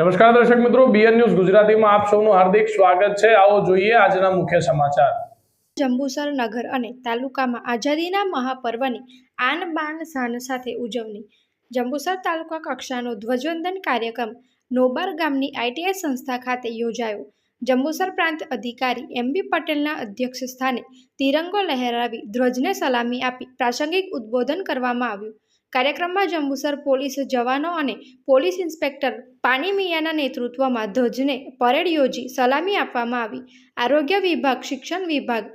નમસ્કાર દર્શક મિત્રો બીએન ન્યૂઝ ગુજરાતીમાં આપ સૌનું હાર્દિક સ્વાગત છે. આવો જોઈએ આજના મુખ્ય સમાચાર. જંબુસર નગર અને તાલુકામાં આઝાદીના મહાપર્વની આન બાન શાન સાથે ઉજવણી. જંબુસર તાલુકા કક્ષાનો ધ્વજવંદન કાર્યક્રમ નોબર ગામની આઈટીઆઈ સંસ્થા ખાતે યોજાયો. જંબુસર પ્રાંત અધિકારી એમબી પટેલના અધ્યક્ષ સ્થાને તિરંગો લહેરાવી ધ્વજને સલામી આપી પ્રાસંગિક ઉદ્બોધન કરવામાં આવ્યું. કાર્યક્રમમાં જંબુસર પોલીસ જવાનો અને પોલીસ ઇન્સ્પેક્ટર પાની મિયાના નેતૃત્વમાં ધ્વજને પરેડ યોજી સલામી આપવામાં આવી. આરોગ્ય વિભાગ, શિક્ષણ વિભાગ,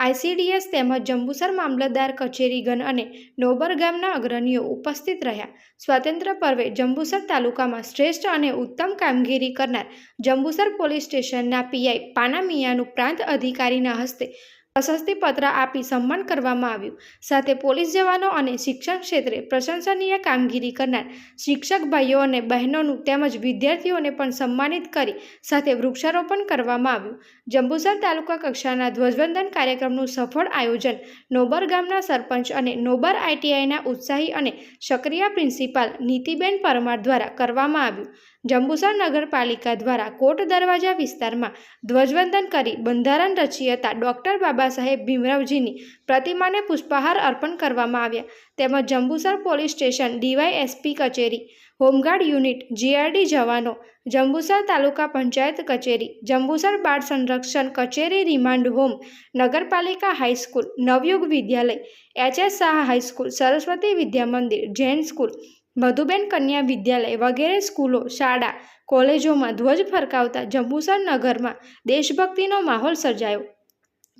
આઈસીડીએસ તેમજ જંબુસર મામલતદાર કચેરીગન અને નોબર ગામના અગ્રણીઓ ઉપસ્થિત રહ્યા. સ્વાતંત્ર્ય પર્વે જંબુસર તાલુકામાં શ્રેષ્ઠ અને ઉત્તમ કામગીરી કરનાર જંબુસર પોલીસ સ્ટેશનના પીઆઈ પાનામિયાનું પ્રાંત અધિકારીના હસ્તે પ્રશસ્તિપત્ર આપી સન્માન કરવામાં આવ્યું. સાથે પોલીસ જવાનો અને શિક્ષણ ક્ષેત્રે પ્રશંસનીય કામગીરી કરનાર શિક્ષક ભાઈઓ અને બહેનોનું તેમજ વિદ્યાર્થીઓને પણ સન્માનિત કરી સાથે વૃક્ષારોપણ કરવામાં આવ્યું. જંબુસર તાલુકા કક્ષાના ધ્વજવંદન કાર્યક્રમનું સફળ આયોજન નોબર ગામના સરપંચ અને નોબર આઈટીઆઈના ઉત્સાહી અને સક્રિય પ્રિન્સિપાલ નીતિબેન પરમાર દ્વારા કરવામાં આવ્યું. જંબુસર નગરપાલિકા દ્વારા કોટ દરવાજા વિસ્તારમાં ધ્વજવંદન કરી બંધારણ રચી હતા ડૉક્ટર બાબા સાહેબ ભીમરાવજીની પ્રતિમાને પુષ્પહાર અર્પણ કરવામાં આવ્યા. તેમજ જંબુસર પોલીસ સ્ટેશન ડીવાયએસપી કચેરી, હોમગાર્ડ યુનિટ, જીઆરડી જવાનો, જંબુસર તાલુકા પંચાયત કચેરી, જંબુસર બાળ સંરક્ષણ કચેરી રિમાન્ડ હોમ, નગરપાલિકા high school, Navyug Vidyalaya, H S Shah high school, Saraswati Vidya Mandir, Jain school, Madhuben કન્યા વિદ્યાલય વગેરે સ્કૂલો, શાળા, કોલેજોમાં ધ્વજ ફરકાવતા જંબુસર નગરમાં દેશભક્તિનો માહોલ સર્જાયો.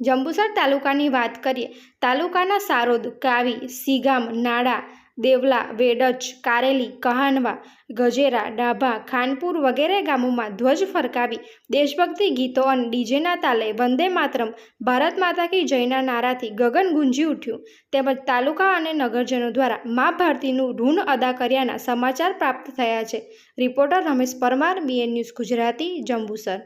જંબુસર તાલુકાની વાત કરીએ, તાલુકાના સારોદ, કાવી, સીગામ નાડા દેવલા, વેડજ, કારેલી, કહાનવા, ગજેરા, ડાભા, ખાનપુર વગેરે ગામોમાં ધ્વજ ફરકાવી દેશભક્તિ ગીતો અને ડીજેના તાલે વંદે માતરમ ભારત માતા કી જયના નારાથી ગગન ગુંજી ઉઠ્યું. તેમજ તાલુકા અને નગરજનો દ્વારા મા ભારતીનું ઋણ અદા કર્યાના સમાચાર પ્રાપ્ત થયા છે. Reporter Ramesh Parmar B N news Gujarati, Jambusar.